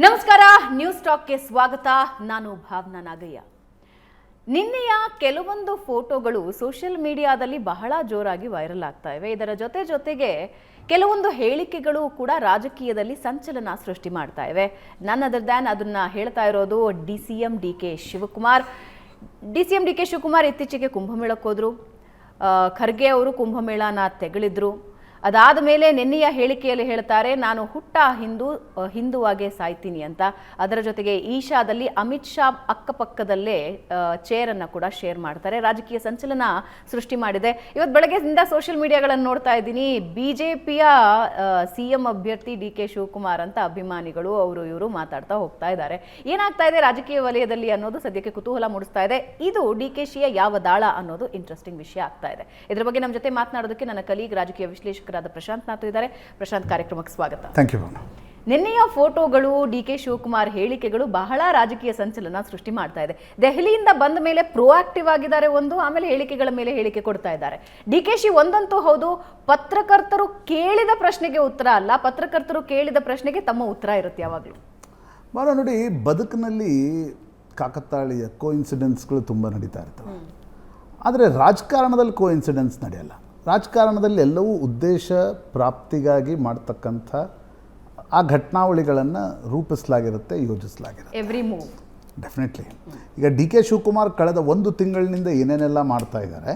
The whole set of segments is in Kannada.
ನಮಸ್ಕಾರ ನ್ಯೂಸ್ ಟಾಕ್ಗೆ ಸ್ವಾಗತ. ನಾನು ಭಾವನಾ ನಾಗಯ್ಯ. ನಿನ್ನೆಯ ಕೆಲವೊಂದು ಫೋಟೋಗಳು ಸೋಷಿಯಲ್ ಮೀಡಿಯಾದಲ್ಲಿ ಬಹಳ ಜೋರಾಗಿ ವೈರಲ್ ಆಗ್ತಾ ಇವೆ. ಇದರ ಜೊತೆ ಜೊತೆಗೆ ಕೆಲವೊಂದು ಹೇಳಿಕೆಗಳು ಕೂಡ ರಾಜಕೀಯದಲ್ಲಿ ಸಂಚಲನ ಸೃಷ್ಟಿ ಮಾಡ್ತಾ ಇವೆ. ನನ್ನ ಅದರ್ ದ್ಯಾನ್ ಅದನ್ನ ಹೇಳ್ತಾ ಇರೋದು D C M D K Shivakumar. D C M D K Shivakumar ಇತ್ತೀಚೆಗೆ ಕುಂಭಮೇಳಕ್ಕೆ ಹೋದ್ರು. ಖರ್ಗೆ ಅವರು ಕುಂಭಮೇಳನ ತೆಗಳಿದ್ರು. ಅದಾದ ಮೇಲೆ ನಿನ್ನೆಯ ಹೇಳಿಕೆಯಲ್ಲಿ ಹೇಳ್ತಾರೆ ನಾನು ಹುಟ್ಟ ಹಿಂದೂ ಹಿಂದುವಾಗೆ ಸಾಯ್ತೀನಿ ಅಂತ. ಅದರ ಜೊತೆಗೆ ಈಶಾದಲ್ಲಿ ಅಮಿತ್ ಶಾ ಅಕ್ಕಪಕ್ಕದಲ್ಲೇ ಚೇರನ್ನು ಕೂಡ ಶೇರ್ ಮಾಡ್ತಾರೆ. ರಾಜಕೀಯ ಸಂಚಲನ ಸೃಷ್ಟಿ ಮಾಡಿದೆ. ಇವತ್ತು ಬೆಳಗ್ಗೆಯಿಂದ ಸೋಷಿಯಲ್ ಮೀಡಿಯಾಗಳನ್ನು ನೋಡ್ತಾ ಇದ್ದೀನಿ. ಬಿಜೆಪಿಯ ಸಿ ಎಂ ಅಭ್ಯರ್ಥಿ ಡಿ ಕೆ ಶಿವಕುಮಾರ್ ಅಂತ ಅಭಿಮಾನಿಗಳು ಅವರು ಇವರು ಮಾತಾಡ್ತಾ ಹೋಗ್ತಾ ಇದ್ದಾರೆ. ಏನಾಗ್ತಾ ಇದೆ ರಾಜಕೀಯ ವಲಯದಲ್ಲಿ ಅನ್ನೋದು ಸದ್ಯಕ್ಕೆ ಕುತೂಹಲ ಮೂಡಿಸ್ತಾ ಇದೆ. ಇದು ಡಿ ಕೆ ಶಿಯ ಯಾವ ದಾಳ ಅನ್ನೋದು ಇಂಟ್ರೆಸ್ಟಿಂಗ್ ವಿಷಯ ಆಗ್ತಾ ಇದೆ. ಇದರ ಬಗ್ಗೆ ನಮ್ಮ ಜೊತೆ ಮಾತನಾಡೋದಕ್ಕೆ ನನ್ನ ಕಲೀಗ್ ರಾಜಕೀಯ ವಿಶ್ಲೇಷಕರಾದ ಪ್ರಶಾಂತ್ ನಾಥ್ ಇದ್ದಾರೆ. ಪ್ರಶಾಂತ್ ಕಾರ್ಯಕ್ರಮಕ್ಕೆ ಸ್ವಾಗತ. ಥ್ಯಾಂಕ್ ಯು ನಿನ್ನೆಯ ಫೋಟೋಗಳು ಡಿ ಕೆ ಶಿವಕುಮಾರ್ ಹೇಳಿಕೆಗಳು ಬಹಳ ರಾಜಕೀಯ ಸಂಚಲನ ಸೃಷ್ಟಿ ಮಾಡ್ತಾ ಇದೆ. ದೆಹಲಿಯಿಂದ ಬಂದ ಮೇಲೆ ಪ್ರೋಆಕ್ಟಿವ್ ಆಗಿದ್ದಾರೆ ಒಂದು ಆಮೇಲೆ ಹೇಳಿಕೆಗಳ ಮೇಲೆ ಹೇಳಿಕೆ ಕೊಡ್ತಾ ಇದ್ದಾರೆ. ಡಿ ಕೆ ಶಿ ಒಂದಂತೂ ಹೌದು ಪತ್ರಕರ್ತರು ಕೇಳಿದ ಪ್ರಶ್ನೆಗೆ ಉತ್ತರ ಅಲ್ಲ ಪತ್ರಕರ್ತರು ಕೇಳಿದ ಪ್ರಶ್ನೆಗೆ ತಮ್ಮ ಉತ್ತರ ಇರುತ್ತೆ ಯಾವಾಗಲೂ. ಬಹಳ ನೋಡಿ ಬದುಕಿನಲ್ಲಿ ಕಾಕತಾಳೀಯ ಕೋ ಇನ್ಸಿಡೆನ್ಸ್ಗಳು ತುಂಬ ನಡೀತಾ ಇರ್ತವೆ. ಆದರೆ ರಾಜಕಾರಣದಲ್ಲಿ ಕೋ ಇನ್ಸಿಡೆನ್ಸ್ ನಡೆಯಲ್ಲ. ರಾಜಕಾರಣದಲ್ಲಿ ಎಲ್ಲವೂ ಉದ್ದೇಶ ಪ್ರಾಪ್ತಿಗಾಗಿ ಮಾಡ್ತಕ್ಕಂಥ ಆ ಘಟನಾವಳಿಗಳನ್ನು ರೂಪಿಸಲಾಗಿರುತ್ತೆ ಯೋಜಿಸಲಾಗಿರುತ್ತೆ. ಎವ್ರಿ ಮೂವ್ ಡೆಫಿನೆಟ್ಲಿ ಈಗ ಡಿ ಕೆ ಶಿವಕುಮಾರ್ ಕಳೆದ ಒಂದು ತಿಂಗಳಿನಿಂದ ಏನೇನೆಲ್ಲ ಮಾಡ್ತಾ ಇದ್ದಾರೆ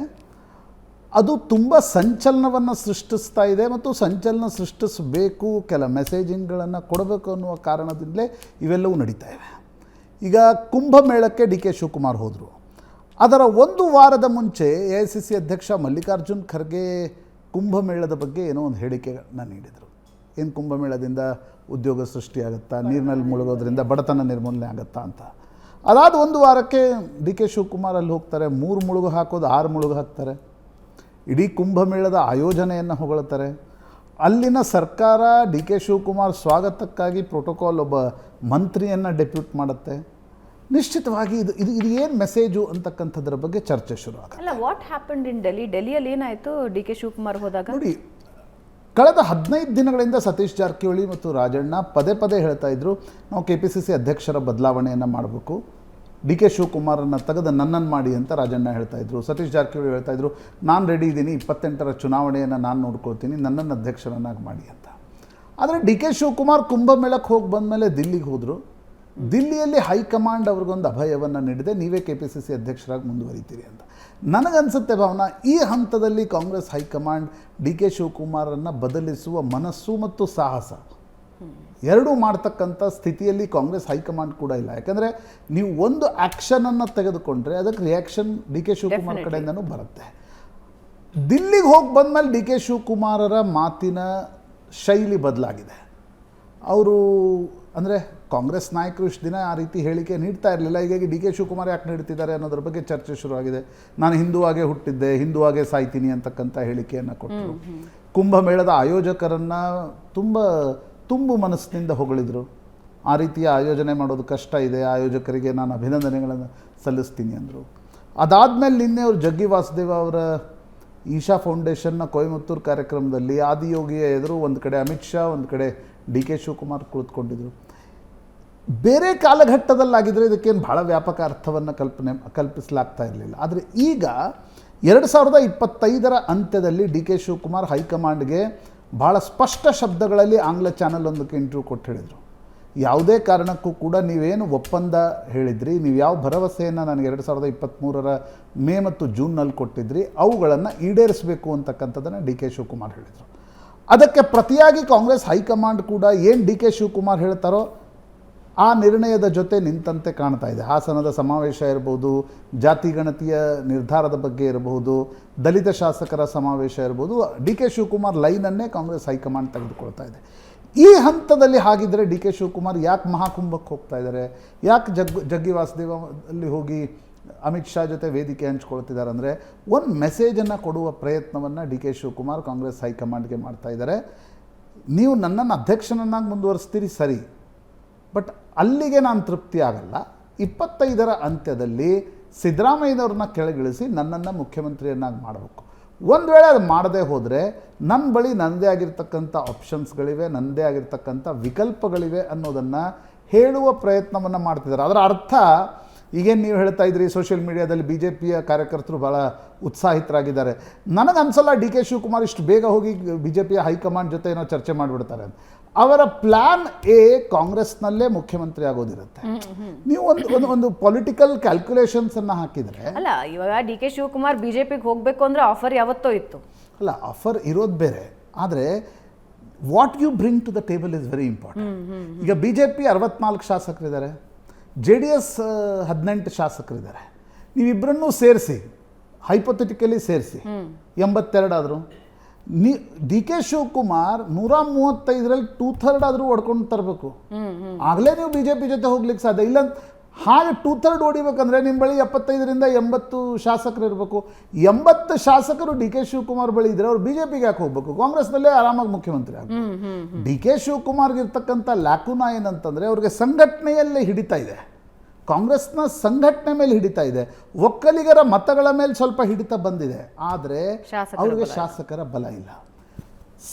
ಅದು ತುಂಬ ಸಂಚಲನವನ್ನು ಸೃಷ್ಟಿಸ್ತಾ ಇದೆ ಮತ್ತು ಸಂಚಲನ ಸೃಷ್ಟಿಸಬೇಕು ಕೆಲ ಮೆಸೇಜಿಂಗ್ಗಳನ್ನು ಕೊಡಬೇಕು ಅನ್ನುವ ಕಾರಣದಿಂದಲೇ ಇವೆಲ್ಲವೂ ನಡೀತಾ ಇವೆ. ಈಗ ಕುಂಭಮೇಳಕ್ಕೆ ಡಿ ಕೆ ಶಿವಕುಮಾರ್ ಹೋದರು. ಅದರ ಒಂದು ವಾರದ ಮುಂಚೆ ಎ ಐ ಸಿ ಸಿ ಅಧ್ಯಕ್ಷ ಮಲ್ಲಿಕಾರ್ಜುನ್ ಖರ್ಗೆ ಕುಂಭಮೇಳದ ಬಗ್ಗೆ ಏನೋ ಒಂದು ಹೇಳಿಕೆಗಳನ್ನ ನೀಡಿದರು. ಏನು ಕುಂಭಮೇಳದಿಂದ ಉದ್ಯೋಗ ಸೃಷ್ಟಿಯಾಗುತ್ತಾ, ನೀರಿನಲ್ಲಿ ಮುಳುಗೋದ್ರಿಂದ ಬಡತನ ನಿರ್ಮೂಲನೆ ಆಗುತ್ತಾ ಅಂತ. ಅದಾದ ಒಂದು ವಾರಕ್ಕೆ ಡಿ ಕೆ ಶಿವಕುಮಾರ್ ಅಲ್ಲಿ ಹೋಗ್ತಾರೆ, ಮೂರು ಮುಳುಗು ಹಾಕೋದು ಆರು ಮುಳುಗು ಹಾಕ್ತಾರೆ. ಇಡೀ ಕುಂಭಮೇಳದ ಆಯೋಜನೆಯನ್ನು ಹೊಗಳ್ತಾರೆ. ಅಲ್ಲಿನ ಸರ್ಕಾರ ಡಿ ಕೆ ಶಿವಕುಮಾರ್ ಸ್ವಾಗತಕ್ಕಾಗಿ ಪ್ರೋಟೋಕಾಲ್ ಒಬ್ಬ ಮಂತ್ರಿಯನ್ನು ಡೆಪ್ಯೂಟ್ ಮಾಡುತ್ತೆ. ನಿಶ್ಚಿತವಾಗಿ ಇದು ಇದು ಇದು ಏನು ಮೆಸೇಜು ಅಂತಕ್ಕಂಥದ್ರ ಬಗ್ಗೆ ಚರ್ಚೆ ಶುರು ಆಗುತ್ತೆ ಅಲ್ಲ ವಾಟ್ ಹ್ಯಾಪನ್ಡ್ ಇನ್ ಡೆಲ್ಲಿ ಡೆಲ್ಲಿಯಲ್ಲಿ ಏನಾಯಿತು ಡಿ ಕೆ ಶಿವಕುಮಾರ್ ಹೋದಾಗ? ನೋಡಿ ಕಳೆದ ಹದಿನೈದು ದಿನಗಳಿಂದ ಸತೀಶ್ ಜಾರಕಿಹೊಳಿ ಮತ್ತು ರಾಜಣ್ಣ ಪದೇ ಪದೇ ಹೇಳ್ತಾ ಇದ್ರು ನಾವು ಕೆ ಪಿ ಸಿ ಸಿ ಅಧ್ಯಕ್ಷರ ಬದಲಾವಣೆಯನ್ನು ಮಾಡಬೇಕು. ಡಿ ಕೆ ಶಿವಕುಮಾರನ್ನು ತೆಗೆದು ನನ್ನನ್ನು ಮಾಡಿ ಅಂತ ರಾಜಣ್ಣ ಹೇಳ್ತಾ ಇದ್ರು. ಸತೀಶ್ ಜಾರಕಿಹೊಳಿ ಹೇಳ್ತಾ ಇದ್ರು ನಾನು ರೆಡಿ ಇದ್ದೀನಿ ಇಪ್ಪತ್ತೆಂಟರ ಚುನಾವಣೆಯನ್ನು ನಾನು ನೋಡ್ಕೊಳ್ತೀನಿ ನನ್ನನ್ನು ಅಧ್ಯಕ್ಷರನ್ನಾಗಿ ಮಾಡಿ ಅಂತ. ಆದರೆ ಡಿ ಕೆ ಶಿವಕುಮಾರ್ ಕುಂಭಮೇಳಕ್ಕೆ ಹೋಗಿ ಬಂದಮೇಲೆ ದಿಲ್ಲಿಗೆ ಹೋದರು. ದಿಲ್ಲಿಯಲ್ಲಿ ಹೈಕಮಾಂಡ್ ಅವ್ರಿಗೊಂದು ಅಭಯವನ್ನು ನೀಡಿದೆ. ನೀವೇ ಕೆ ಪಿ ಸಿ ಸಿ ಅಧ್ಯಕ್ಷರಾಗಿ ಮುಂದುವರಿತೀರಿ ಅಂತ. ನನಗನ್ಸುತ್ತೆ ಭಾವನಾ ಈ ಹಂತದಲ್ಲಿ Congress high command D K ಶಿವಕುಮಾರನ್ನು ಬದಲಿಸುವ ಮನಸ್ಸು ಮತ್ತು ಸಾಹಸ ಎರಡೂ ಮಾಡ್ತಕ್ಕಂಥ ಸ್ಥಿತಿಯಲ್ಲಿ ಕಾಂಗ್ರೆಸ್ ಹೈಕಮಾಂಡ್ ಕೂಡ ಇಲ್ಲ. ಯಾಕಂದರೆ ನೀವು ಒಂದು ಆ್ಯಕ್ಷನನ್ನು ತೆಗೆದುಕೊಂಡ್ರೆ ಅದಕ್ಕೆ ರಿಯಾಕ್ಷನ್ ಡಿ ಕೆ ಶಿವಕುಮಾರ್. ಕಡೆಯಿಂದನೂ ಬರುತ್ತೆ. ದಿಲ್ಲಿಗೆ ಹೋಗಿ ಬಂದಮೇಲೆ ಡಿ ಕೆ ಶಿವಕುಮಾರರ ಮಾತಿನ ಶೈಲಿ ಬದಲಾಗಿದೆ. ಅವರು ಅಂದರೆ ಕಾಂಗ್ರೆಸ್ ನಾಯಕರು ಇಷ್ಟು ದಿನ ಆ ರೀತಿ ಹೇಳಿಕೆ ನೀಡ್ತಾ ಇರಲಿಲ್ಲ. ಹೀಗಾಗಿ ಡಿ ಕೆ ಶಿವಕುಮಾರ್ ಯಾಕೆ ನೀಡ್ತಿದ್ದಾರೆ ಅನ್ನೋದ್ರ ಬಗ್ಗೆ ಚರ್ಚೆ ಶುರುವಾಗಿದೆ. ನಾನು ಹಿಂದುವಾಗೆ ಹುಟ್ಟಿದ್ದೆ ಹಿಂದುವಾಗೆ ಸಾಯ್ತೀನಿ ಅಂತಕ್ಕಂಥ ಹೇಳಿಕೆಯನ್ನು ಕೊಟ್ಟರು. ಕುಂಭಮೇಳದ ಆಯೋಜಕರನ್ನು ತುಂಬ ತುಂಬು ಮನಸ್ಸಿನಿಂದ ಹೊಗಳಿದರು. ಆ ರೀತಿಯ ಆಯೋಜನೆ ಮಾಡೋದು ಕಷ್ಟ ಇದೆ ಆಯೋಜಕರಿಗೆ ನಾನು ಅಭಿನಂದನೆಗಳನ್ನು ಸಲ್ಲಿಸ್ತೀನಿ ಅಂದರು. ಅದಾದಮೇಲೆ ನಿನ್ನೆ ಅವರು ಜಗ್ಗಿ ವಾಸುದೇವ ಅವರ ಈಶಾ ಫೌಂಡೇಶನ್ನ ಕೊಯಮತ್ತೂರು ಕಾರ್ಯಕ್ರಮದಲ್ಲಿ ಆದಿಯೋಗಿಯ ಎದುರು ಒಂದು ಕಡೆ ಅಮಿತ್ ಶಾ ಒಂದು ಕಡೆ ಡಿ ಕೆ ಶಿವಕುಮಾರ್ ಕುಳಿತುಕೊಂಡಿದ್ರು. ಬೇರೆ ಕಾಲಘಟ್ಟದಲ್ಲಾಗಿದ್ದರೆ ಇದಕ್ಕೇನು ಭಾಳ ವ್ಯಾಪಕ ಅರ್ಥವನ್ನು ಕಲ್ಪನೆ ಕಲ್ಪಿಸಲಾಗ್ತಾ ಇರಲಿಲ್ಲ. ಆದರೆ ಈಗ ಎರಡು ಸಾವಿರದ ಇಪ್ಪತ್ತೈದರ ಅಂತ್ಯದಲ್ಲಿ ಡಿ ಕೆ ಶಿವಕುಮಾರ್ ಹೈಕಮಾಂಡ್ಗೆ ಭಾಳ ಸ್ಪಷ್ಟ ಶಬ್ದಗಳಲ್ಲಿ ಆಂಗ್ಲ ಚಾನಲ್ ಒಂದಕ್ಕೆ ಇಂಟರ್ವ್ಯೂ ಕೊಟ್ಟು ಹೇಳಿದರು. ಯಾವುದೇ ಕಾರಣಕ್ಕೂ ಕೂಡ ನೀವೇನು ಒಪ್ಪಂದ ಹೇಳಿದ್ರಿ, ನೀವು ಯಾವ ಭರವಸೆಯನ್ನು ನನಗೆ ಎರಡು ಸಾವಿರದ ಇಪ್ಪತ್ತ್ಮೂರರ ಮೇ ಮತ್ತು ಜೂನ್ನಲ್ಲಿ ಕೊಟ್ಟಿದ್ರಿ, ಅವುಗಳನ್ನು ಈಡೇರಿಸಬೇಕು ಅಂತಕ್ಕಂಥದ್ದನ್ನು ಡಿ ಕೆ ಶಿವಕುಮಾರ್ ಹೇಳಿದರು. ಅದಕ್ಕೆ ಪ್ರತಿಯಾಗಿ ಕಾಂಗ್ರೆಸ್ ಹೈಕಮಾಂಡ್ ಕೂಡ ಏನು ಡಿ ಕೆ ಶಿವಕುಮಾರ್ ಹೇಳ್ತಾರೋ ಆ ನಿರ್ಣಯದ ಜೊತೆ ನಿಂತಂತೆ ಕಾಣ್ತಾ ಇದೆ. ಹಾಸನದ ಸಮಾವೇಶ ಇರಬಹುದು ಜಾತಿ ಗಣತಿಯ ನಿರ್ಧಾರದ ಬಗ್ಗೆ ಇರಬಹುದು ದಲಿತ ಶಾಸಕರ ಸಮಾವೇಶ ಇರ್ಬೋದು, ಡಿ ಕೆ ಶಿವಕುಮಾರ್ ಲೈನನ್ನೇ ಕಾಂಗ್ರೆಸ್ ಹೈಕಮಾಂಡ್ ತೆಗೆದುಕೊಳ್ತಾ ಇದೆ. ಈ ಹಂತದಲ್ಲಿ ಹಾಗಿದ್ದರೆ ಡಿ ಕೆ ಶಿವಕುಮಾರ್ ಯಾಕೆ ಮಹಾಕುಂಭಕ್ಕೆ ಹೋಗ್ತಾ ಇದ್ದಾರೆ ಯಾಕೆ ಜಗ್, ಜಗ್ಗಿ ವಾಸುದೇವ ಅಲ್ಲಿ ಹೋಗಿ ಅಮಿತ್ ಶಾ ಜೊತೆ ವೇದಿಕೆ ಹಂಚ್ಕೊಳ್ತಿದ್ದಾರೆ ಅಂದರೆ ಒಂದು ಮೆಸೇಜನ್ನು ಕೊಡುವ ಪ್ರಯತ್ನವನ್ನು ಡಿ ಕೆ ಶಿವಕುಮಾರ್ ಕಾಂಗ್ರೆಸ್ ಹೈಕಮಾಂಡ್ಗೆ ಮಾಡ್ತಾ ಇದ್ದಾರೆ ನೀವು ನನ್ನನ್ನು ಅಧ್ಯಕ್ಷನನ್ನಾಗಿ ಮುಂದುವರಿಸ್ತೀರಿ, ಸರಿ. ಬಟ್ ಅಲ್ಲಿಗೆ ನಾನು ತೃಪ್ತಿ ಆಗಲ್ಲ. ಇಪ್ಪತ್ತೈದರ ಅಂತ್ಯದಲ್ಲಿ ಸಿದ್ದರಾಮಯ್ಯನವ್ರನ್ನ ಕೆಳಗಿಳಿಸಿ ನನ್ನನ್ನು ಮುಖ್ಯಮಂತ್ರಿಯನ್ನಾಗಿ ಮಾಡಬೇಕು. ಒಂದು ವೇಳೆ ಅದು ಮಾಡದೇ ಹೋದರೆ ನನ್ನ ಬಳಿ ನನ್ನದೇ ಆಗಿರ್ತಕ್ಕಂಥ ಆಪ್ಷನ್ಸ್ಗಳಿವೆ ನನ್ನದೇ ಆಗಿರ್ತಕ್ಕಂಥ ವಿಕಲ್ಪಗಳಿವೆ ಅನ್ನೋದನ್ನು ಹೇಳುವ ಪ್ರಯತ್ನವನ್ನು ಮಾಡ್ತಿದ್ದಾರೆ. ಅದರ ಅರ್ಥ ಈಗೇನು ನೀವು ಹೇಳ್ತಾ ಇದ್ರಿ ಸೋಷಿಯಲ್ ಮೀಡಿಯಾದಲ್ಲಿ ಬಿ ಜೆ ಪಿಯ ಕಾರ್ಯಕರ್ತರು ಭಾಳ ಉತ್ಸಾಹಿತರಾಗಿದ್ದಾರೆ. ನನಗೆ ಅನ್ಸಲ್ಲ ಡಿ ಕೆ ಶಿವಕುಮಾರ್ ಇಷ್ಟು ಬೇಗ ಹೋಗಿ ಬಿ ಜೆ ಪಿಯ ಹೈಕಮಾಂಡ್ ಜೊತೆ ಏನೋ ಚರ್ಚೆ ಮಾಡಿಬಿಡ್ತಾರೆ ಅವರ ಪ್ಲಾನ್ ಎ ಕಾಂಗ್ರೆಸ್ನಲ್ಲೇ ಮುಖ್ಯಮಂತ್ರಿ ಆಗೋದಿರುತ್ತೆ. ನೀವು ಒಂದು ಒಂದು ಒಂದು ಪೊಲಿಟಿಕಲ್ ಕ್ಯಾಲ್ಕುಲೇಷನ್ಸ್ ಅನ್ನ ಹಾಕಿದ್ರೆ ಅಲ್ಲ ಇವಾಗ ಡಿ ಕೆ ಶಿವಕುಮಾರ್ ಬಿಜೆಪಿಗೆ ಹೋಗ್ಬೇಕು ಅಂದ್ರೆ ಆಫರ್ ಯಾವತ್ತೋ ಇತ್ತು. ಅಲ್ಲ ಆಫರ್ ಇರೋದು ಬೇರೆ. ಆದರೆ what you bring to the table is very important ಈಗ ಬಿ ಜೆ ಪಿ ಅರವತ್ನಾಲ್ಕು ಶಾಸಕರಿದ್ದಾರೆ. ಜೆ ಡಿ ಎಸ್ ಹದಿನೆಂಟು ಶಾಸಕರಿದ್ದಾರೆ. ನೀವಿಬ್ಬರನ್ನೂ ಸೇರಿಸಿ ಹೈಪೊಥೆಟಿಕಲಿ ಸೇರಿಸಿ. ಎಂಬತ್ತೆರಡಾದರೂ. ನೀ ಡಿ ಕೆ ಶಿವಕುಮಾರ್ ನೂರ ಮೂವತ್ತೈದರಲ್ಲಿ ಟೂ ಥರ್ಡ್ ಆದರೂ ಹೊಡ್ಕೊಂಡು ತರಬೇಕು. ಆಗಲೇ ನೀವು ಬಿ ಜೆ ಪಿ ಜೊತೆ ಹೋಗ್ಲಿಕ್ಕೆ ಸಾಧ್ಯ. ಇಲ್ಲ ಹಾಗೆ ಟೂ ಥರ್ಡ್ ಹೊಡಿಬೇಕಂದ್ರೆ ನಿಮ್ಮ ಬಳಿ ಎಪ್ಪತ್ತೈದರಿಂದ ಎಂಬತ್ತು ಶಾಸಕರು ಇರಬೇಕು ಎಂಬತ್ತು ಶಾಸಕರು ಡಿ ಕೆ ಶಿವಕುಮಾರ್ ಬಳಿ ಇದ್ರೆ ಅವ್ರು ಬಿ ಜೆ ಪಿಗೆ ಯಾಕೆ ಹೋಗ್ಬೇಕು? ಕಾಂಗ್ರೆಸ್ನಲ್ಲೇ ಆರಾಮಾಗಿ ಮುಖ್ಯಮಂತ್ರಿ ಆಗಬೇಕು. ಡಿ ಕೆ ಶಿವಕುಮಾರ್ಗೆ ಇರ್ತಕ್ಕಂಥ ಲ್ಯಾಕುನಾ ಏನಂತಂದರೆ ಅವ್ರಿಗೆ ಸಂಘಟನೆಯಲ್ಲೇ ಹಿಡಿತಾ ಇದೆ. ಕಾಂಗ್ರೆಸ್ನ ಸಂಘಟನೆ ಮೇಲೆ ಹಿಡಿತಾ ಇದೆ. ಒಕ್ಕಲಿಗರ ಮತಗಳ ಮೇಲೆ ಸ್ವಲ್ಪ ಹಿಡಿತ ಬಂದಿದೆ. ಆದರೆ ಅವ್ರಿಗೆ ಶಾಸಕರ ಬಲ ಇಲ್ಲ.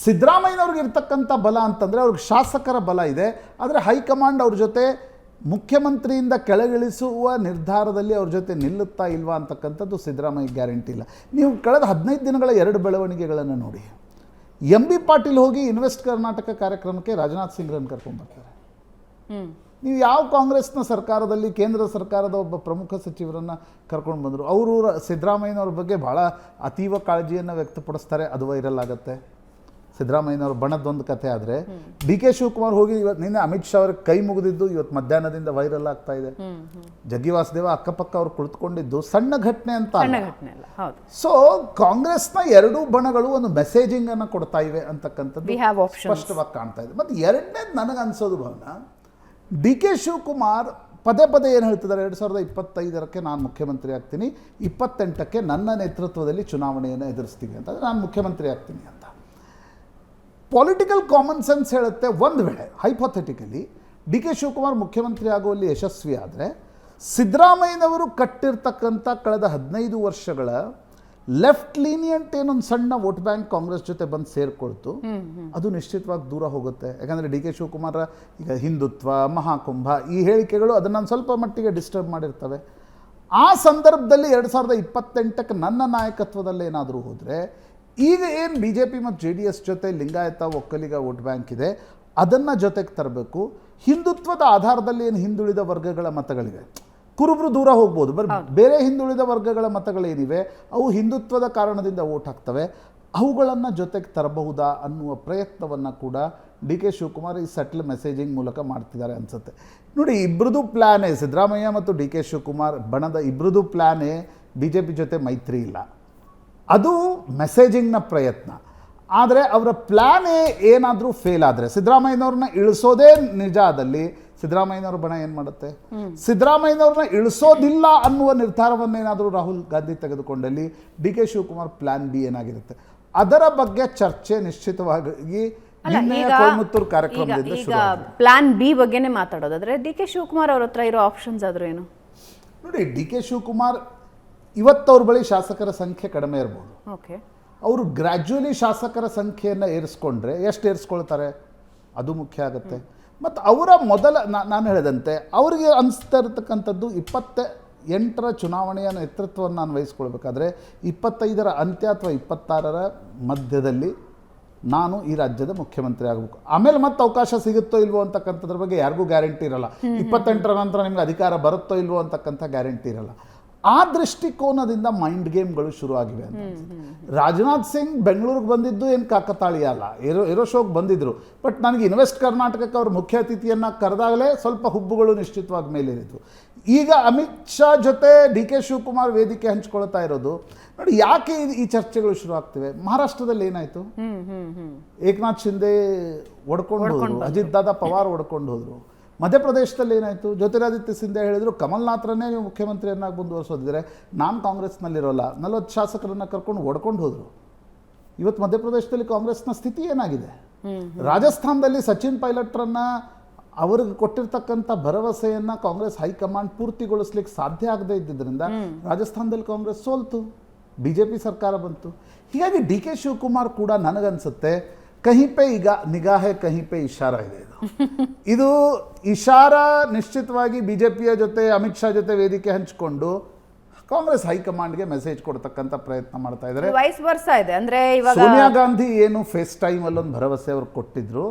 ಸಿದ್ದರಾಮಯ್ಯನವ್ರಿಗೆ ಇರ್ತಕ್ಕಂಥ ಬಲ ಅಂತಂದರೆ ಅವ್ರಿಗೆ ಶಾಸಕರ ಬಲ ಇದೆ. ಆದರೆ ಹೈಕಮಾಂಡ್ ಅವ್ರ ಜೊತೆ ಮುಖ್ಯಮಂತ್ರಿಯಿಂದ ಕೆಳಗಿಳಿಸುವ ನಿರ್ಧಾರದಲ್ಲಿ ಅವ್ರ ಜೊತೆ ನಿಲ್ಲುತ್ತಾ ಇಲ್ವಾ ಅಂತಕ್ಕಂಥದ್ದು ಸಿದ್ದರಾಮಯ್ಯ ಗ್ಯಾರಂಟಿ ಇಲ್ಲ. ನೀವು ಕಳೆದ ಹದಿನೈದು ದಿನಗಳ ಎರಡು ಬೆಳವಣಿಗೆಗಳನ್ನು ನೋಡಿ. ಎಂ ಬಿ ಪಾಟೀಲ್ ಹೋಗಿ ಇನ್ವೆಸ್ಟ್ ಕರ್ನಾಟಕ ಕಾರ್ಯಕ್ರಮಕ್ಕೆ ರಾಜನಾಥ್ ಸಿಂಗ್ರನ್ನು ಕರ್ಕೊಂಡ್ಬರ್ತಾರೆ ನೀವು ಯಾವ ಕಾಂಗ್ರೆಸ್ನ ಸರ್ಕಾರದಲ್ಲಿ ಕೇಂದ್ರ ಸರ್ಕಾರದ ಒಬ್ಬ ಪ್ರಮುಖ ಸಚಿವರನ್ನು ಕರ್ಕೊಂಡು ಬಂದರು? ಅವರು ಸಿದ್ದರಾಮಯ್ಯನವ್ರ ಬಗ್ಗೆ ಭಾಳ ಅತೀವ ಕಾಳಜಿಯನ್ನು ವ್ಯಕ್ತಪಡಿಸ್ತಾರೆ ಅದು ವೈರಲ್ ಆಗುತ್ತೆ. ಸಿದ್ದರಾಮಯ್ಯನವ್ರ ಬಣದೊಂದು ಕಥೆ ಆದರೆ ಡಿ ಕೆ ಶಿವಕುಮಾರ್ ಹೋಗಿ ಇವತ್ತು ನಿನ್ನೆ ಅಮಿತ್ ಶಾ ಅವ್ರಿಗೆ ಕೈ ಮುಗಿದಿದ್ದು ಇವತ್ತು ಮಧ್ಯಾಹ್ನದಿಂದ ವೈರಲ್ ಆಗ್ತಾ ಇದೆ. ಜಗ್ಗಿ ವಾಸುದೇವ ಅಕ್ಕಪಕ್ಕ ಅವ್ರು ಕುಳಿತುಕೊಂಡಿದ್ದು ಸಣ್ಣ ಘಟನೆ ಅಂತ ಸೊ ಕಾಂಗ್ರೆಸ್ನ ಎರಡೂ ಬಣಗಳು ಒಂದು ಮೆಸೇಜಿಂಗ್ ಅನ್ನು ಕೊಡ್ತಾ ಇವೆ ಅಂತಕ್ಕಂಥದ್ದು. ಸ್ಪಷ್ಟವಾಗಿ ಕಾಣ್ತಾ ಇದೆ. ಮತ್ತೆ ಎರಡನೇದು ನನಗೆ ಅನ್ಸೋದು ಭಾವನ ಡಿ ಕೆ ಶಿವಕುಮಾರ್ ಪದೇ ಪದೇ ಏನು ಹೇಳ್ತಿದ್ದಾರೆ? ಎರಡು ಸಾವಿರದ ಇಪ್ಪತ್ತೈದರಕ್ಕೆ ನಾನು ಮುಖ್ಯಮಂತ್ರಿ ಆಗ್ತೀನಿ, ಇಪ್ಪತ್ತೆಂಟಕ್ಕೆ ನನ್ನ ನೇತೃತ್ವದಲ್ಲಿ ಚುನಾವಣೆಯನ್ನು ಎದುರಿಸ್ತೀನಿ ಅಂತಂದರೆ ನಾನು ಮುಖ್ಯಮಂತ್ರಿ ಆಗ್ತೀನಿ ಅಂತ. ಪೊಲಿಟಿಕಲ್ ಕಾಮನ್ ಸೆನ್ಸ್ ಹೇಳುತ್ತೆ ಒಂದು ವೇಳೆ ಹೈಪೊಥೆಟಿಕಲಿ ಡಿ ಕೆ ಶಿವಕುಮಾರ್ ಮುಖ್ಯಮಂತ್ರಿ ಆಗುವಲ್ಲಿ ಯಶಸ್ವಿ ಆದರೆ ಸಿದ್ದರಾಮಯ್ಯನವರು ಕಟ್ಟಿರ್ತಕ್ಕಂಥ ಕಳೆದ ಹದಿನೈದು ವರ್ಷಗಳ ಲೆಫ್ಟ್ ಲೀನಿಯಂಟ್ ಏನೊಂದು ಸಣ್ಣ ವೋಟ್ ಬ್ಯಾಂಕ್ ಕಾಂಗ್ರೆಸ್ ಜೊತೆ ಬಂದು ಸೇರ್ಕೊಳ್ತು. ಅದು ನಿಶ್ಚಿತವಾಗಿ ದೂರ ಹೋಗುತ್ತೆ. ಯಾಕಂದರೆ ಡಿ ಕೆ ಶಿವಕುಮಾರ ಈಗ ಹಿಂದುತ್ವ ಮಹಾಕುಂಭ ಈ ಹೇಳಿಕೆಗಳು ಅದನ್ನು ಸ್ವಲ್ಪ ಮಟ್ಟಿಗೆ ಡಿಸ್ಟರ್ಬ್ ಮಾಡಿರ್ತವೆ. ಆ ಸಂದರ್ಭದಲ್ಲಿ ಎರಡು ಸಾವಿರದ ಇಪ್ಪತ್ತೆಂಟಕ್ಕೆ ನನ್ನ ನಾಯಕತ್ವದಲ್ಲಿ ಏನಾದರೂ ಹೋದರೆ ಈಗ ಏನು ಬಿ ಜೆ ಪಿ ಮತ್ತು ಜೆ ಡಿ ಎಸ್ ಜೊತೆ ಲಿಂಗಾಯತ ಒಕ್ಕಲಿಗ ವೋಟ್ ಬ್ಯಾಂಕ್ ಇದೆ ಅದನ್ನು ಜೊತೆಗೆ ತರಬೇಕು. ಹಿಂದುತ್ವದ ಆಧಾರದಲ್ಲಿ ಏನು ಹಿಂದುಳಿದ ವರ್ಗಗಳ ಮತಗಳಿವೆ? ಕುರುಬರು ದೂರ ಹೋಗ್ಬೋದು. ಬರ್ ಬೇರೆ ಹಿಂದುಳಿದ ವರ್ಗಗಳ ಮತಗಳೇನಿವೆ ಅವು ಹಿಂದುತ್ವದ ಕಾರಣದಿಂದ ಓಟ್ ಹಾಕ್ತವೆ. ಅವುಗಳನ್ನು ಜೊತೆಗೆ ತರಬಹುದಾ ಅನ್ನುವ ಪ್ರಯತ್ನವನ್ನು ಕೂಡ ಡಿ ಕೆ ಶಿವಕುಮಾರ್ ಈ ಸಟ್ಲ್ ಮೆಸೇಜಿಂಗ್ ಮೂಲಕ ಮಾಡ್ತಿದ್ದಾರೆ ಅನಿಸುತ್ತೆ. ನೋಡಿ ಇಬ್ಬರದು ಪ್ಲ್ಯಾನೇ ಸಿದ್ದರಾಮಯ್ಯ ಮತ್ತು ಡಿ ಕೆ ಶಿವಕುಮಾರ್ ಬಣದ ಇಬ್ಬರದು ಪ್ಲ್ಯಾನೇ ಬಿ ಜೆ ಪಿ ಜೊತೆ ಮೈತ್ರಿ ಇಲ್ಲ. ಅದು ಮೆಸೇಜಿಂಗ್ನ ಪ್ರಯತ್ನ. ಆದರೆ ಅವರ ಪ್ಲ್ಯಾನೇ ಏನಾದರೂ ಫೇಲ್ ಆದರೆ ಸಿದ್ದರಾಮಯ್ಯನವ್ರನ್ನ ಇಳಿಸೋದೇ ನಿಜ ಆದಲ್ಲಿ ಸಿದ್ದರಾಮಯ್ಯನವ್ರ ಬಣ ಏನು ಮಾಡುತ್ತೆ? ಸಿದ್ದರಾಮಯ್ಯನವ್ರನ್ನ ಇಳಿಸೋದಿಲ್ಲ ಅನ್ನುವ ನಿರ್ಧಾರವನ್ನೇನಾದರೂ Rahul Gandhi ತೆಗೆದುಕೊಂಡಲ್ಲಿ D K Shivakumar plan B ಏನಾಗಿರುತ್ತೆ? ಅದರ ಬಗ್ಗೆ ಚರ್ಚೆ ನಿಶ್ಚಿತವಾಗಿ ಕೊಯಮತ್ತೂರು ಕಾರ್ಯಕ್ರಮದಿಂದ ಈಗ ಪ್ಲಾನ್ ಬಿ ಬಗ್ಗೆನೇ ಮಾತಾಡೋದಾದ್ರೆ ಡಿ ಕೆ ಶಿವಕುಮಾರ್ ಅವ್ರ ಹತ್ರ ಇರೋ ಆಪ್ಷನ್ಸ್ ಆದ್ರೂ ಏನು? ನೋಡಿ ಡಿ ಕೆ ಶಿವಕುಮಾರ್ ಇವತ್ತವ್ರ ಬಳಿ ಶಾಸಕರ ಸಂಖ್ಯೆ ಕಡಿಮೆ ಇರ್ಬೋದು. ಓಕೆ ಅವರು ಗ್ರ್ಯಾಜುಯಲಿ ಶಾಸಕರ ಸಂಖ್ಯೆಯನ್ನು ಏರಿಸ್ಕೊಂಡ್ರೆ ಎಷ್ಟು ಏರಿಸ್ಕೊಳ್ತಾರೆ? ಅದು ಮುಖ್ಯ ಆಗುತ್ತೆ. ಮತ್ತು ಅವರ ಮೊದಲ ನಾನು ಹೇಳಿದಂತೆ ಅವರಿಗೆ ಅನಿಸ್ತಾ ಇರತಕ್ಕಂಥದ್ದು ಇಪ್ಪತ್ತ ಎಂಟರ ಚುನಾವಣೆಯ ನೇತೃತ್ವವನ್ನು ನಾನು ವಹಿಸ್ಕೊಳ್ಬೇಕಾದ್ರೆ ಇಪ್ಪತ್ತೈದರ ಅಂತ್ಯ ಅಥವಾ ಇಪ್ಪತ್ತಾರರ ಮಧ್ಯದಲ್ಲಿ ನಾನು ಈ ರಾಜ್ಯದ ಮುಖ್ಯಮಂತ್ರಿ ಆಗಬೇಕು. ಆಮೇಲೆ ಮತ್ತೆ ಅವಕಾಶ ಸಿಗುತ್ತೋ ಇಲ್ವೋ ಅಂತಕ್ಕಂಥದ್ರ ಬಗ್ಗೆ ಯಾರಿಗೂ ಗ್ಯಾರಂಟಿ ಇರಲ್ಲ. ಇಪ್ಪತ್ತೆಂಟರ ನಂತರ ನಿಮ್ಗೆ ಅಧಿಕಾರ ಬರುತ್ತೋ ಇಲ್ವೋ ಅಂತಕ್ಕಂಥ ಗ್ಯಾರಂಟಿ ಇರಲ್ಲ. ಆ ದೃಷ್ಟಿಕೋನದಿಂದ ಮೈಂಡ್ ಗೇಮ್ಗಳು ಶುರು ಆಗಿವೆ ಅಂತ. ರಾಜನಾಥ್ ಸಿಂಗ್ ಬೆಂಗಳೂರಿಗೆ ಬಂದಿದ್ದು ಏನು ಕಾಕತಾಳೀಯ ಅಲ್ಲ. ಏರೋ ಏರೋ ಶೋಗೆ ಬಂದಿದ್ರು. ಬಟ್ ನನಗೆ ಇನ್ವೆಸ್ಟ್ ಕರ್ನಾಟಕಕ್ಕೆ ಅವ್ರ ಮುಖ್ಯ ಅತಿಥಿಯನ್ನು ಕರೆದಾಗಲೇ ಸ್ವಲ್ಪ ಹುಬ್ಬುಗಳು ನಿಶ್ಚಿತವಾಗಿ ಮೇಲೇರಿತು ಈಗ ಅಮಿತ್ ಶಾ ಜೊತೆ ಡಿ ಕೆ ಶಿವಕುಮಾರ್ ವೇದಿಕೆ ಹಂಚ್ಕೊಳ್ತಾ ಇರೋದು. ನೋಡಿ ಯಾಕೆ ಈ- ಚರ್ಚೆಗಳು ಶುರು ಆಗ್ತಿವೆ ಮಹಾರಾಷ್ಟ್ರದಲ್ಲಿ ಏನಾಯಿತು? ಏಕನಾಥ್ ಶಿಂದೆ ಒಡ್ಕೊಂಡು ಹೋದರು. ಅಜಿತ್ ದಾದಾ ಪವಾರ್ ಒಡ್ಕೊಂಡು ಹೋದ್ರು. ಮಧ್ಯಪ್ರದೇಶದಲ್ಲಿ ಏನಾಯಿತು? ಜ್ಯೋತಿರಾದಿತ್ಯ ಸಿಂಧೆ ಹೇಳಿದ್ರು ಕಮಲ್ನಾಥ್ರನ್ನೇ ನೀವು ಮುಖ್ಯಮಂತ್ರಿಯನ್ನಾಗಿ ಮುಂದುವರಿಸೋದಿದ್ರೆ ನಾನು ಕಾಂಗ್ರೆಸ್ನಲ್ಲಿರೋಲ್ಲ ನಲವತ್ತು ಶಾಸಕರನ್ನ ಕರ್ಕೊಂಡು ಓಡ್ಕೊಂಡು ಹೋದರು. ಇವತ್ತು ಮಧ್ಯಪ್ರದೇಶದಲ್ಲಿ ಕಾಂಗ್ರೆಸ್ನ ಸ್ಥಿತಿ ಏನಾಗಿದೆ? ರಾಜಸ್ಥಾನದಲ್ಲಿ ಸಚಿನ್ ಪೈಲಟ್ರನ್ನ ಅವ್ರಿಗೆ ಕೊಟ್ಟಿರ್ತಕ್ಕಂಥ ಭರವಸೆಯನ್ನು ಕಾಂಗ್ರೆಸ್ ಹೈಕಮಾಂಡ್ ಪೂರ್ತಿಗೊಳಿಸ್ಲಿಕ್ಕೆ ಸಾಧ್ಯ ಆಗದೇ ಇದ್ದಿದ್ದರಿಂದ ರಾಜಸ್ಥಾನದಲ್ಲಿ ಕಾಂಗ್ರೆಸ್ ಸೋಲ್ತು ಬಿ ಜೆ ಪಿ ಸರ್ಕಾರ ಬಂತು. ಹೀಗಾಗಿ ಡಿ ಕೆ ಶಿವಕುಮಾರ್ ಕೂಡ ನನಗನ್ಸುತ್ತೆ ಕಹಿ ಪೇ ಈಗ ನಿಗಾಹೆ ಕಹಿ ಪೇ ಇಶಾರ ಇದೆ ಇದು. ಇದು ಇಶಾರಾ ನಿಶ್ಚಿತವಾಗಿ ಬಿ ಜೆ ಪಿಯ ಜೊತೆ ಅಮಿತ್ ಶಾ ಜೊತೆ ವೇದಿಕೆ ಹಂಚಿಕೊಂಡು ಕಾಂಗ್ರೆಸ್ ಹೈಕಮಾಂಡ್ಗೆ ಮೆಸೇಜ್ ಕೊಡ್ತಕ್ಕಂಥ ಪ್ರಯತ್ನ ಮಾಡ್ತಾ ಇದ್ದಾರೆ. ವಯಸ್ ವರ್ಷ ಇದೆ. ಅಂದ್ರೆ ಇವಾಗ ಸೋನಿಯಾ ಗಾಂಧಿ ಏನು ಫೇಸ್ ಟೈಮ್ ಅಲ್ಲೊಂದು ಭರವಸೆ ಅವ್ರು ಕೊಟ್ಟಿದ್ರು.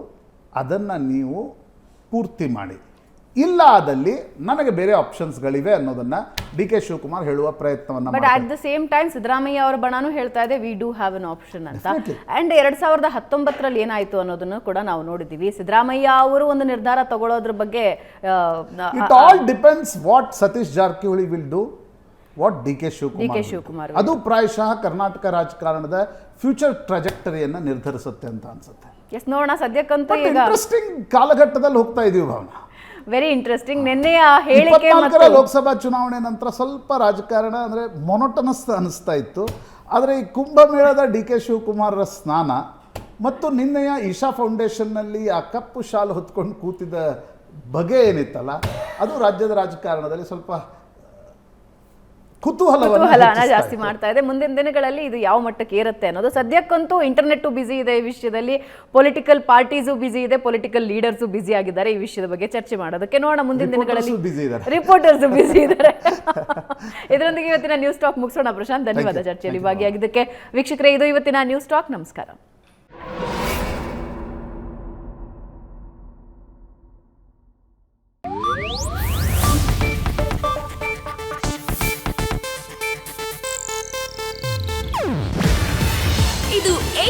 ಅದನ್ನ ನೀವು ಪೂರ್ತಿ ಮಾಡಿ. ಇಲ್ಲ ಆದಲ್ಲಿ ನನಗೆ ಬೇರೆ ಆಪ್ಷನ್ಸ್ಗಳಿವೆ ಅನ್ನೋದನ್ನ ಡಿ ಕೆ ಶಿವಕುಮಾರ್ ಹೇಳುವ ಪ್ರಯತ್ನವನ್ನ but at the same time Siddaramaiah ಅವರ ಬಣನೂ ಹೇಳ್ತಾ ಇದೆ we do have an option ಅಂತ. ಅಂಡ್ ಎರಡ್ ಸಾವಿರದ ಹತ್ತೊಂಬತ್ತರಲ್ಲಿ ಏನಾಯ್ತು ಅನ್ನೋದನ್ನು ಕೂಡ ನಾವು ನೋಡಿದ್ದೀವಿ. ಸಿದ್ದರಾಮಯ್ಯ ಅವರು ಒಂದು ನಿರ್ಧಾರ ತಗೊಳ್ಳೋದ್ರ ಬಗ್ಗೆ it all depends what Satish Jarkiholi will do what D K Shivakumar ಅದು ಪ್ರಾಯಶಃ ಕರ್ನಾಟಕ ರಾಜಕಾರಣದ ಫ್ಯೂಚರ್ ಟ್ರಜೆಕ್ಟರಿಯನ್ನ ನಿರ್ಧರಿಸುತ್ತೆ ಅಂತ ಅನ್ಸುತ್ತೆ. ಎಸ್ ನೋಡೋಣ ಸದ್ಯಕ್ಕಂತೂ ಈಗ ಇಂಟ್ರೆಸ್ಟಿಂಗ್ ಕಾಲಘಟ್ಟದಲ್ಲಿ ಹೋಗ್ತಾ ಇದೀವಿ ಭಾವನ. ವೆರಿ ಇಂಟ್ರೆಸ್ಟಿಂಗ್ ನಿನ್ನೆಯ ಹೇಳಿಕೆ ಲೋಕಸಭಾ ಚುನಾವಣೆ ನಂತರ ಸ್ವಲ್ಪ ರಾಜಕಾರಣ ಅಂದ್ರೆ ಮೊನೊಟನಸ್ ಅನಿಸ್ತಾ ಇತ್ತು. ಆದರೆ ಈ ಕುಂಭಮೇಳದ ಡಿ ಕೆ ಶಿವಕುಮಾರರ ಸ್ನಾನ ಮತ್ತು ನಿನ್ನೆಯ ಈಶಾ ಫೌಂಡೇಶನ್ನಲ್ಲಿ ಆ ಕಪ್ಪು ಶಾಲು ಹೊತ್ಕೊಂಡು ಕೂತಿದ್ದ ಬಗೆ ಏನಿತ್ತಲ್ಲ ಅದು ರಾಜ್ಯದ ರಾಜಕಾರಣದಲ್ಲಿ ಸ್ವಲ್ಪ ಹೆಚ್ಚಿಸ್ತಾ ಜಾಸ್ತಿ ಮಾಡ್ತಾ ಇದೆ. ಮುಂದಿನ ದಿನಗಳಲ್ಲಿ ಇದು ಯಾವ ಮಟ್ಟಕ್ಕೆ ಏರುತ್ತೆ ಅನ್ನೋದು. ಸದ್ಯಕ್ಕಂತೂ ಇಂಟರ್ನೆಟ್ ಬಿಸಿ ಇದೆ ಈ ವಿಷಯದಲ್ಲಿ. ಪೊಲಿಟಿಕಲ್ ಪಾರ್ಟೀಸು ಬಿಸಿ ಇದೆ ಪೊಲಿಟಿಕಲ್ ಲೀಡರ್ಸು ಬಿಸಿ ಆಗಿದ್ದಾರೆ ಈ ವಿಷಯದ ಬಗ್ಗೆ ಚರ್ಚೆ ಮಾಡೋದಕ್ಕೆ. ನೋಡೋಣ ಮುಂದಿನ ದಿನಗಳಲ್ಲಿ. ರಿಪೋರ್ಟರ್ಸ್ ಬಿಸಿ ಇದ್ದಾರೆ. ಇದರೊಂದಿಗೆ ಇವತ್ತಿನ ನ್ಯೂಸ್ ಟಾಕ್ ಮುಗಿಸೋಣ. ಪ್ರಶಾಂತ್ ಧನ್ಯವಾದ. ಚರ್ಚೆಯಲ್ಲಿ ಭಾಗಿಯಾಗಿದ್ದಕ್ಕೆ. ವೀಕ್ಷಕರೇ ಇದು ಇವತ್ತಿನ ನ್ಯೂಸ್ ಟಾಕ್ ನಮಸ್ಕಾರ.